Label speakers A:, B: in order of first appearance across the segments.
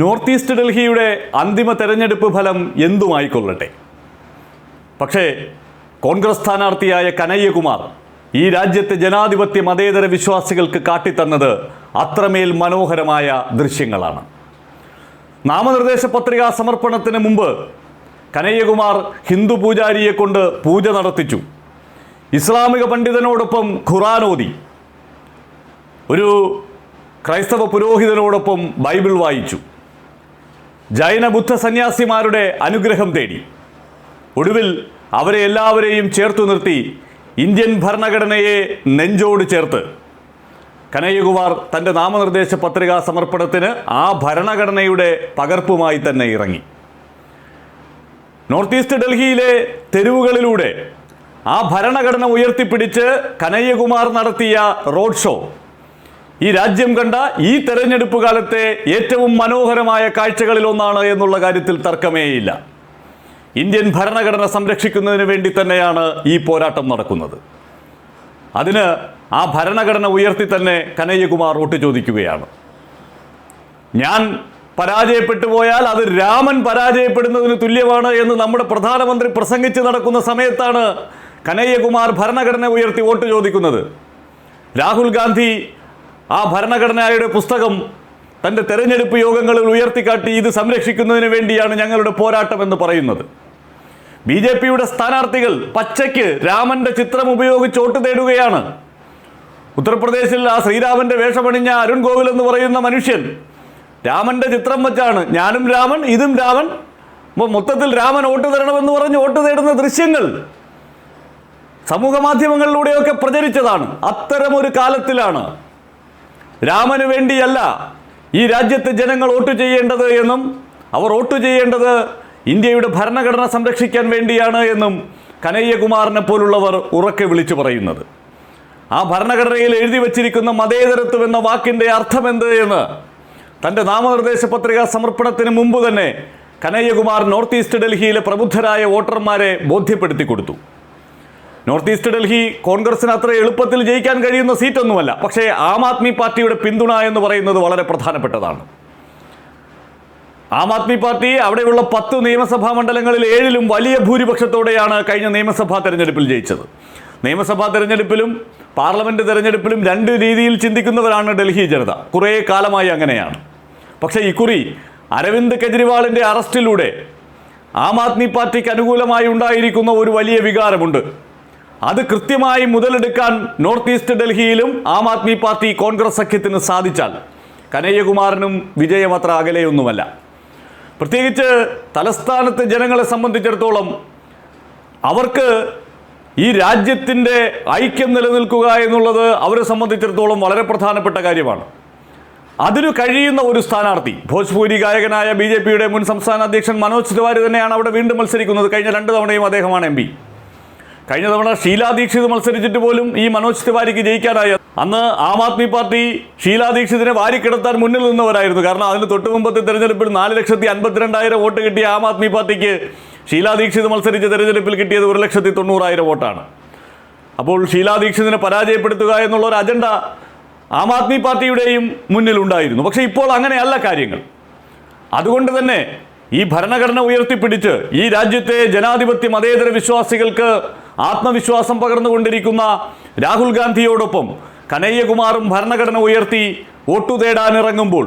A: North east ഡൽഹിയുടെ അന്തിമ തെരഞ്ഞെടുപ്പ് ഫലം എന്തുമായിക്കൊള്ളട്ടെ? പക്ഷേ കോൺഗ്രസ് സ്ഥാനാർത്ഥിയായ കനയ്യകുമാർ ഈ രാജ്യത്തെ ജനാധിപത്യ മതേതര വിശ്വാസികൾക്ക് കാട്ടിത്തന്നത് അത്രമേൽ മനോഹരമായ ദൃശ്യങ്ങളാണ്. നാമനിർദ്ദേശ പത്രികാ സമർപ്പണത്തിന് മുമ്പ് കനയ്യകുമാർ ഹിന്ദു പൂജാരിയെ കൊണ്ട് പൂജ നടത്തിച്ചു. ഇസ്ലാമിക പണ്ഡിതനോടൊപ്പം ഖുറാനോദി ഒരു ക്രൈസ്തവ പുരോഹിതനോടൊപ്പം ബൈബിൾ വായിച്ചു. ജൈന ബുദ്ധ സന്യാസിമാരുടെ അനുഗ്രഹം തേടി. ഒടുവിൽ അവരെ എല്ലാവരെയും ചേർത്തു നിർത്തി ഇന്ത്യൻ ഭരണഘടനയെ നെഞ്ചോട് ചേർത്ത്. കനയ്യകുമാർ തന്റെ നാമനിർദ്ദേശ പത്രികാ സമർപ്പണത്തിന് ആ ഭരണഘടനയുടെ പകർപ്പുമായി തന്നെ ഇറങ്ങി. നോർത്ത് ഈസ്റ്റ് ഡൽഹിയിലെ തെരുവുകളിലൂടെ ആ ഭരണഘടന ഉയർത്തിപ്പിടിച്ച് കനയ്യകുമാർ നടത്തിയ റോഡ് ഷോ ഈ രാജ്യം കണ്ട ഈ തെരഞ്ഞെടുപ്പ് കാലത്തെ ഏറ്റവും മനോഹരമായ കാഴ്ചകളിൽ ഒന്നാണ് എന്നുള്ള കാര്യത്തിൽ തർക്കമേയില്ല. ഇന്ത്യൻ ഭരണഘടന സംരക്ഷിക്കുന്നതിന് വേണ്ടി തന്നെയാണ് ഈ പോരാട്ടം നടക്കുന്നത്. അതിന് ആ ഭരണഘടന ഉയർത്തി തന്നെ കനയ്യകുമാർ വോട്ട് ചോദിക്കുകയാണ്. ഞാൻ പരാജയപ്പെട്ടു പോയാൽ അത് രാമൻ പരാജയപ്പെടുന്നതിന് തുല്യമാണ് എന്ന് നമ്മുടെ പ്രധാനമന്ത്രി പ്രസംഗിച്ച് നടക്കുന്ന സമയത്താണ് കനയ്യകുമാർ ഭരണഘടന ഉയർത്തി വോട്ട് ചോദിക്കുന്നത്. രാഹുൽ ഗാന്ധി ആ ഭരണഘടനയുടെ പുസ്തകം തന്റെ തെരഞ്ഞെടുപ്പ് യോഗങ്ങളിൽ ഉയർത്തിക്കാട്ടി ഇത് സംരക്ഷിക്കുന്നതിന് വേണ്ടിയാണ് ഞങ്ങളുടെ പോരാട്ടം എന്ന് പറയുന്നത്. ബി ജെ പിയുടെ സ്ഥാനാർത്ഥികൾ പച്ചയ്ക്ക് രാമന്റെ ചിത്രം ഉപയോഗിച്ച് വോട്ട് തേടുകയാണ്. ഉത്തർപ്രദേശിൽ ആ ശ്രീരാമന്റെ വേഷമണിഞ്ഞ അരുൺ ഗോവിൽ എന്ന് പറയുന്ന മനുഷ്യൻ രാമന്റെ ചിത്രം വെച്ചാണ് ഞാനും രാമൻ ഇതും രാമൻ മൊത്തത്തിൽ രാമൻ വോട്ട് തരണമെന്ന് പറഞ്ഞ് വോട്ട് തേടുന്ന ദൃശ്യങ്ങൾ സമൂഹ മാധ്യമങ്ങളിലൂടെയൊക്കെ പ്രചരിച്ചതാണ്. അത്തരമൊരു കാലത്തിലാണ് രാമന് വേണ്ടിയല്ല ഈ രാജ്യത്തെ ജനങ്ങൾ വോട്ട് ചെയ്യേണ്ടത് എന്നും അവർ വോട്ട് ചെയ്യേണ്ടത് ഇന്ത്യയുടെ ഭരണഘടന സംരക്ഷിക്കാൻ വേണ്ടിയാണ് എന്നും കനയ്യകുമാറിനെ പോലുള്ളവർ ഉറക്കെ വിളിച്ചു പറയുന്നത്. ആ ഭരണഘടനയിൽ എഴുതി വച്ചിരിക്കുന്ന മതേതരത്വം എന്ന വാക്കിന്റെ അർത്ഥമെന്ത് എന്ന് തന്റെ നാമനിർദ്ദേശ പത്രിക സമർപ്പണത്തിന് മുമ്പ് തന്നെ കനയ്യകുമാർ നോർത്ത് ഈസ്റ്റ് ഡൽഹിയിലെ പ്രബുദ്ധരായ വോട്ടർമാരെ ബോധ്യപ്പെടുത്തി കൊടുത്തു. നോർത്ത് ഈസ്റ്റ് ഡൽഹി കോൺഗ്രസിന് അത്ര എളുപ്പത്തിൽ ജയിക്കാൻ കഴിയുന്ന സീറ്റൊന്നുമല്ല. പക്ഷേ ആം ആദ്മി പാർട്ടിയുടെ പിന്തുണ എന്ന് പറയുന്നത് വളരെ പ്രധാനപ്പെട്ടതാണ്. ആം ആദ്മി പാർട്ടി അവിടെയുള്ള പത്ത് നിയമസഭാ മണ്ഡലങ്ങളിൽ ഏഴിലും വലിയ ഭൂരിപക്ഷത്തോടെയാണ് കഴിഞ്ഞ നിയമസഭാ തെരഞ്ഞെടുപ്പിൽ ജയിച്ചത്. നിയമസഭാ തെരഞ്ഞെടുപ്പിലും പാർലമെന്റ് തെരഞ്ഞെടുപ്പിലും രണ്ട് രീതിയിൽ ചിന്തിക്കുന്നവരാണ് ഡൽഹി ജനത. കുറേ കാലമായി അങ്ങനെയാണ്. പക്ഷേ ഇക്കുറി അരവിന്ദ് കെജ്രിവാളിന്റെ അറസ്റ്റിലൂടെ ആം ആദ്മി പാർട്ടിക്ക് അനുകൂലമായി ഉണ്ടായിരിക്കുന്ന ഒരു വലിയ വികാരമുണ്ട്. അത് കൃത്യമായി മുതലെടുക്കാൻ നോർത്ത് ഈസ്റ്റ് ഡൽഹിയിലും ആം ആദ്മി പാർട്ടി കോൺഗ്രസ് സഖ്യത്തിന് സാധിച്ചാൽ കനയ്യകുമാറിനും വിജയം അത്ര അകലെയൊന്നുമല്ല. പ്രത്യേകിച്ച് തലസ്ഥാനത്തെ ജനങ്ങളെ സംബന്ധിച്ചിടത്തോളം അവർക്ക് ഈ രാജ്യത്തിന്റെ ഐക്യം നിലനിൽക്കുക എന്നുള്ളത് അവരെ സംബന്ധിച്ചിടത്തോളം വളരെ പ്രധാനപ്പെട്ട കാര്യമാണ്. അതിനു കഴിയുന്ന ഒരു സ്ഥാനാർത്ഥി ഭോജ്പൂരി ഗായകനായ ബി മുൻ സംസ്ഥാന അധ്യക്ഷൻ മനോജ് തിവാരി തന്നെയാണ് അവിടെ വീണ്ടും മത്സരിക്കുന്നത്. കഴിഞ്ഞ രണ്ട് തവണയും അദ്ദേഹമാണ് എം കഴിഞ്ഞ തവണ ഷീലാ ദീക്ഷിത് മത്സരിച്ചിട്ട് പോലും ഈ മനോജ് തിവാരിക്ക് ജയിക്കാനായ. അന്ന് ആം ആദ്മി പാർട്ടി ഷീലാ ദീക്ഷിതിനെ വാരിക്കിടത്താൻ മുന്നിൽ നിന്നവരായിരുന്നു. കാരണം അതിന് തൊട്ട് മുമ്പത്തെ തെരഞ്ഞെടുപ്പിൽ നാല് ലക്ഷത്തി അൻപത്തിരണ്ടായിരം വോട്ട് കിട്ടിയ ആം ആദ്മി പാർട്ടിക്ക് ഷീലാ ദീക്ഷിത് മത്സരിച്ച തെരഞ്ഞെടുപ്പിൽ കിട്ടിയത് ഒരു ലക്ഷത്തി തൊണ്ണൂറായിരം വോട്ടാണ്. അപ്പോൾ ഷീലാ ദീക്ഷിതിനെ പരാജയപ്പെടുത്തുക എന്നുള്ള ഒരു അജണ്ട ആം ആദ്മി പാർട്ടിയുടെയും മുന്നിലുണ്ടായിരുന്നു പക്ഷേ ഇപ്പോൾ അങ്ങനെയല്ല കാര്യങ്ങൾ. അതുകൊണ്ട് തന്നെ ഈ ഭരണഘടന ഉയർത്തിപ്പിടിച്ച് ഈ രാജ്യത്തെ ജനാധിപത്യ മതേതര വിശ്വാസികൾക്ക് ആത്മവിശ്വാസം പകർന്നുകൊണ്ടിരിക്കുന്ന രാഹുൽ ഗാന്ധിയോടൊപ്പം കനയ്യകുമാറും ഭരണഘടന ഉയർത്തി വോട്ടു തേടാനിറങ്ങുമ്പോൾ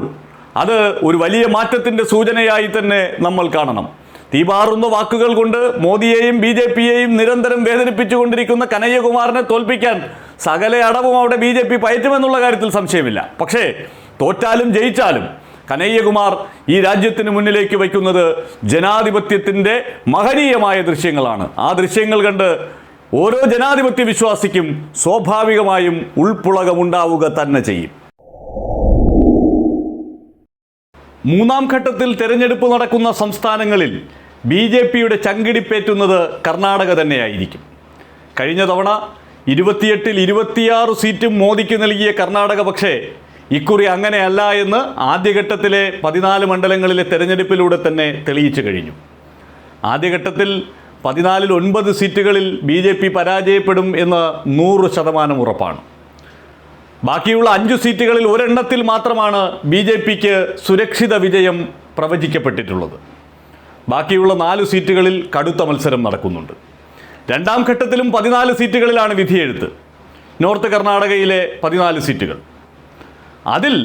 A: അത് ഒരു വലിയ മാറ്റത്തിന്റെ സൂചനയായി തന്നെ നമ്മൾ കാണണം. തീപാറുന്ന വാക്കുകൾ കൊണ്ട് മോദിയെയും ബി ജെ പിയെയും നിരന്തരം വേദനിപ്പിച്ചുകൊണ്ടിരിക്കുന്ന കനയ്യകുമാറിനെ തോൽപ്പിക്കാൻ സകല അടവും അവിടെ ബി ജെ പി പയറ്റുമെന്നുള്ള കാര്യത്തിൽ സംശയമില്ല. പക്ഷേ തോറ്റാലും ജയിച്ചാലും കനയ്യകുമാർ ഈ രാജ്യത്തിന് മുന്നിലേക്ക് വയ്ക്കുന്നത് ജനാധിപത്യത്തിന്റെ മഹനീയമായ ദൃശ്യങ്ങളാണ്. ആ ദൃശ്യങ്ങൾ കണ്ട് ഓരോ ജനാധിപത്യ വിശ്വാസിക്കും സ്വാഭാവികമായും ഉൾപ്പുളകമുണ്ടാവുക തന്നെ ചെയ്യും. മൂന്നാം ഘട്ടത്തിൽ തെരഞ്ഞെടുപ്പ് നടക്കുന്ന സംസ്ഥാനങ്ങളിൽ ബി ജെ പിയുടെ ചങ്കിടിപ്പേറ്റുന്നത് കർണാടക തന്നെയായിരിക്കും. കഴിഞ്ഞ തവണ ഇരുപത്തിയെട്ടിൽ ഇരുപത്തിയാറ് സീറ്റും മോദിക്ക് നൽകിയ കർണാടക പക്ഷേ ഇക്കുറി അങ്ങനെയല്ല എന്ന് ആദ്യഘട്ടത്തിലെ പതിനാല് മണ്ഡലങ്ങളിലെ തെരഞ്ഞെടുപ്പിലൂടെ തന്നെ തെളിയിച്ചു കഴിഞ്ഞു. ആദ്യഘട്ടത്തിൽ പതിനാലിൽ ഒൻപത് സീറ്റുകളിൽ ബി ജെ പി പരാജയപ്പെടും എന്ന് നൂറ് ശതമാനം ഉറപ്പാണ്. ബാക്കിയുള്ള അഞ്ച് സീറ്റുകളിൽ ഒരെണ്ണത്തിൽ മാത്രമാണ് ബി ജെ പിക്ക് സുരക്ഷിത വിജയം പ്രവചിക്കപ്പെട്ടിട്ടുള്ളത്. ബാക്കിയുള്ള നാല് സീറ്റുകളിൽ കടുത്ത മത്സരം നടക്കുന്നുണ്ട്. രണ്ടാം ഘട്ടത്തിലും പതിനാല് സീറ്റുകളിലാണ് വിധിയെഴുത്ത്. നോർത്ത് കർണാടകയിലെ പതിനാല് സീറ്റുകൾ. അതിൽ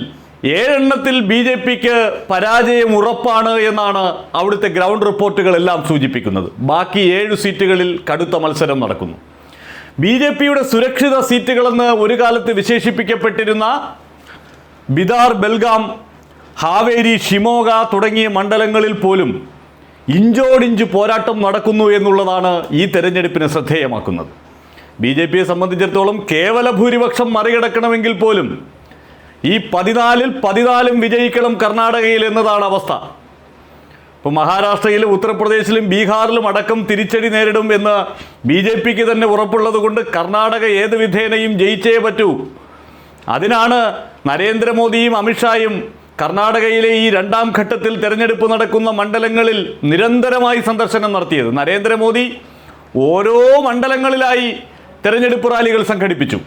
A: ഏഴെണ്ണത്തിൽ ബി ജെ പിക്ക് പരാജയം ഉറപ്പാണ് എന്നാണ് അവിടുത്തെ ഗ്രൗണ്ട് റിപ്പോർട്ടുകളെല്ലാം സൂചിപ്പിക്കുന്നത്. ബാക്കി ഏഴ് സീറ്റുകളിൽ കടുത്ത മത്സരം നടക്കുന്നു. ബി ജെ പിയുടെ സുരക്ഷിത സീറ്റുകളെന്ന് ഒരു കാലത്ത് വിശേഷിപ്പിക്കപ്പെട്ടിരുന്ന ബിദാർ ബെൽഗാം ഹാവേരി ഷിമോഗ തുടങ്ങിയ മണ്ഡലങ്ങളിൽ പോലും ഇഞ്ചോടിഞ്ച് പോരാട്ടം നടക്കുന്നു എന്നുള്ളതാണ് ഈ തെരഞ്ഞെടുപ്പിനെ ശ്രദ്ധേയമാക്കുന്നത്. ബി ജെ പിയെ സംബന്ധിച്ചിടത്തോളം കേവല ഭൂരിപക്ഷം മറികടക്കണമെങ്കിൽ പോലും ഈ പതിനാലിൽ പതിനാലും വിജയിക്കണം കർണാടകയിൽ എന്നതാണ് അവസ്ഥ. ഇപ്പോൾ മഹാരാഷ്ട്രയിലും ഉത്തർപ്രദേശിലും ബീഹാറിലും അടക്കം തിരിച്ചടി നേരിടും എന്ന് ബി ജെ പിക്ക് തന്നെ ഉറപ്പുള്ളത് കൊണ്ട് കർണാടക ഏത് വിധേനയും ജയിച്ചേ പറ്റൂ. അതിനാണ് നരേന്ദ്രമോദിയും അമിത്ഷായും കർണാടകയിലെ ഈ രണ്ടാം ഘട്ടത്തിൽ തെരഞ്ഞെടുപ്പ് നടക്കുന്ന മണ്ഡലങ്ങളിൽ നിരന്തരമായി സന്ദർശനം നടത്തിയത്. നരേന്ദ്രമോദി ഓരോ മണ്ഡലങ്ങളിലായി തെരഞ്ഞെടുപ്പ് റാലികൾ സംഘടിപ്പിച്ചു.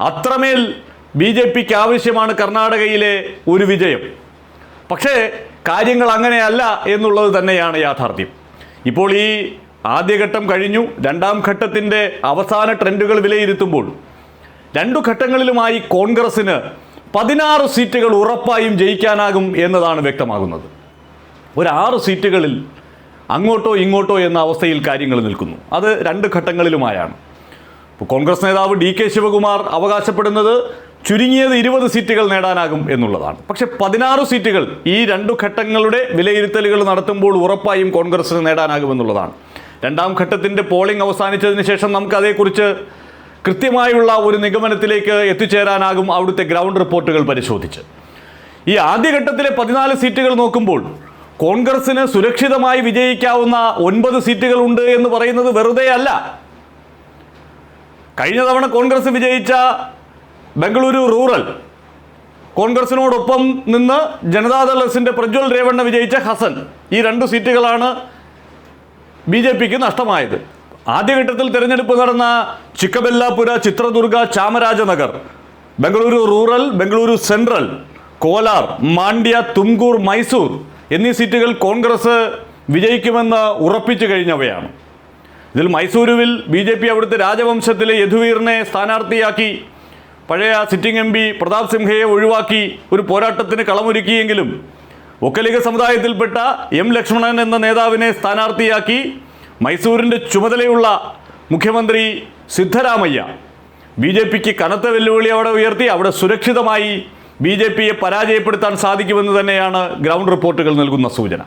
A: അത്രമേൽ ബി ജെ പിക്ക് ആവശ്യമാണ് കർണാടകയിലെ ഒരു വിജയം. പക്ഷേ കാര്യങ്ങൾ അങ്ങനെയല്ല എന്നുള്ളത് തന്നെയാണ് യാഥാർത്ഥ്യം. ഇപ്പോൾ ഈ ആദ്യഘട്ടം കഴിഞ്ഞു രണ്ടാം ഘട്ടത്തിന്റെ അവസാന ട്രെൻഡുകൾ വിലയിരുത്തുമ്പോൾ രണ്ടു ഘട്ടങ്ങളിലുമായി കോൺഗ്രസ്സിന് പതിനാറ് സീറ്റുകൾ ഉറപ്പായും ജയിക്കാനാകും എന്നതാണ് വ്യക്തമാകുന്നത്. ഒരു ആറ് സീറ്റുകളിൽ അങ്ങോട്ടോ ഇങ്ങോട്ടോ എന്ന അവസ്ഥയിൽ കാര്യങ്ങൾ നിൽക്കുന്നു. അത് രണ്ട് ഘട്ടങ്ങളിലുമായാണ്. കോൺഗ്രസ് നേതാവ് ഡി കെ ശിവകുമാർ അവകാശപ്പെടുന്നത് ചുരുങ്ങിയത് ഇരുപത് സീറ്റുകൾ നേടാനാകും എന്നുള്ളതാണ്. പക്ഷേ പതിനാറ് സീറ്റുകൾ ഈ രണ്ടു ഘട്ടങ്ങളുടെ വിലയിരുത്തലുകൾ നടത്തുമ്പോൾ ഉറപ്പായും കോൺഗ്രസിന് നേടാനാകുമെന്നുള്ളതാണ് രണ്ടാം ഘട്ടത്തിന്റെ പോളിംഗ് അവസാനിച്ചതിന് ശേഷം നമുക്ക് അതേക്കുറിച്ച് കൃത്യമായുള്ള ഒരു നിഗമനത്തിലേക്ക് എത്തിച്ചേരാനാകും അവിടുത്തെ ഗ്രൗണ്ട് റിപ്പോർട്ടുകൾ പരിശോധിച്ച്. ഈ ആദ്യഘട്ടത്തിലെ പതിനാല് സീറ്റുകൾ നോക്കുമ്പോൾ കോൺഗ്രസിന് സുരക്ഷിതമായി വിജയിക്കാവുന്ന ഒൻപത് സീറ്റുകളുണ്ട് എന്ന് പറയുന്നത് വെറുതെ അല്ല കഴിഞ്ഞ തവണ കോൺഗ്രസ് വിജയിച്ച ബംഗളൂരു റൂറൽ. കോൺഗ്രസിനോടൊപ്പം നിന്ന് ജനതാദൾ എസിന്റെ പ്രജ്വൽ രേവണ്ണ വിജയിച്ച ഹസൻ. ഈ രണ്ട് സീറ്റുകളാണ് ബി ജെ പിക്ക് നഷ്ടമായത്. ആദ്യഘട്ടത്തിൽ തിരഞ്ഞെടുപ്പ് നടന്ന ചിക്കബെല്ലാപുര ചിത്രദുർഗ ചാമരാജനഗർ ബംഗളൂരു റൂറൽ ബംഗളൂരു സെൻട്രൽ കോലാർ മാണ്ഡ്യ തുംകൂർ മൈസൂർ എന്നീ സീറ്റുകൾ കോൺഗ്രസ് വിജയിക്കുമെന്ന് ഉറപ്പിച്ചു കഴിഞ്ഞവയാണ്. ഇതിൽ മൈസൂരുവിൽ ബി ജെ പി അവിടുത്തെ രാജവംശത്തിലെ യദുവീറിനെ സ്ഥാനാർത്ഥിയാക്കി പഴയ സിറ്റിംഗ് എം പി പ്രതാപ് സിംഹയെ ഒഴിവാക്കി ഒരു പോരാട്ടത്തിന് കളമൊരുക്കിയെങ്കിലും ഒക്കലിക സമുദായത്തിൽപ്പെട്ട എം ലക്ഷ്മണൻ എന്ന നേതാവിനെ സ്ഥാനാർത്ഥിയാക്കി മൈസൂരിന്റെ ചുമതലയുള്ള മുഖ്യമന്ത്രി സിദ്ധരാമയ്യ. ബി ജെ പിക്ക് കനത്ത വെല്ലുവിളി അവിടെ ഉയർത്തി അവിടെ സുരക്ഷിതമായി ബി ജെ പിയെ പരാജയപ്പെടുത്താൻ സാധിക്കുമെന്ന് തന്നെയാണ് ഗ്രൗണ്ട് റിപ്പോർട്ടുകൾ നൽകുന്ന സൂചന.